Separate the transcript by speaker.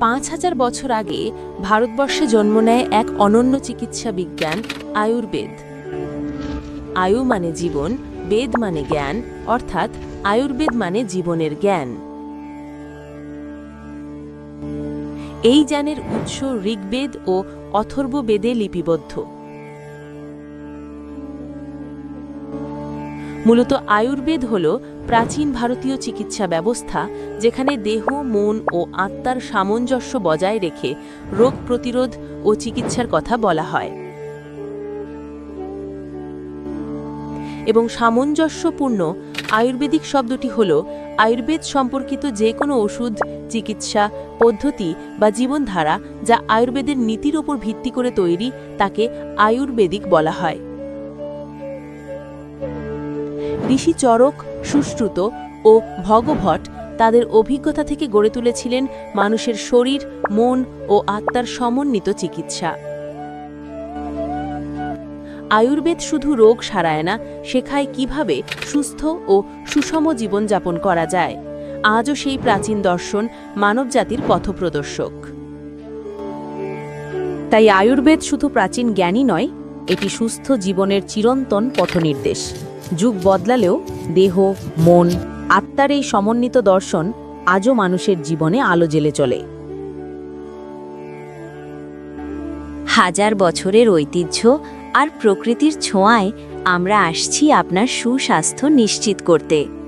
Speaker 1: পাঁচ হাজার বছর আগে ভারতবর্ষে জন্ম নেয় এক অনন্য চিকিৎসা বিজ্ঞান, আয়ুর্বেদ। আয়ু মানে জীবন, বেদ মানে জ্ঞান, অর্থাৎ আয়ুর্বেদ মানে জীবনের জ্ঞান। এই জ্ঞানের উৎস ঋগ্বেদ ও অথর্ববেদে লিপিবদ্ধ। মূলত আয়ুর্বেদ হল প্রাচীন ভারতীয় চিকিৎসা ব্যবস্থা যেখানে দেহ, মন ও আত্মার সামঞ্জস্য বজায় রেখে রোগ প্রতিরোধ ও চিকিৎসার কথা বলা হয়। এবং সামঞ্জস্যপূর্ণ আয়ুর্বেদিক শব্দটি হল আয়ুর্বেদ সম্পর্কিত যে কোনো ওষুধ, চিকিৎসা, পদ্ধতি বা জীবনধারা যা আয়ুর্বেদের নীতির ওপর ভিত্তি করে তৈরি তাকে আয়ুর্বেদিক বলা হয়। ঋষি চরক, সুশ্রুত ও ভগভট তাদের অভিজ্ঞতা থেকে গড়ে তুলেছিলেন মানুষের শরীর, মন ও আত্মার সমন্বিত চিকিৎসা। আয়ুর্বেদ শুধু রোগ সারায় না, শেখায় কীভাবে সুস্থ ও সুষম জীবনযাপন করা যায়। আজও সেই প্রাচীন দর্শন মানবজাতির পথপ্রদর্শক। তাই আয়ুর্বেদ শুধু প্রাচীন জ্ঞানই নয়, এটি সুস্থ জীবনের চিরন্তন পথনির্দেশ। যুগ বদলালেও দেহ, মন, আত্মার এই সমন্বিত দর্শন আজও মানুষের জীবনে আলো জেলে চলে।
Speaker 2: হাজার বছরের ঐতিহ্য আর প্রকৃতির ছোঁয়ায় আমরা আসছি আপনার সুস্বাস্থ্য নিশ্চিত করতে।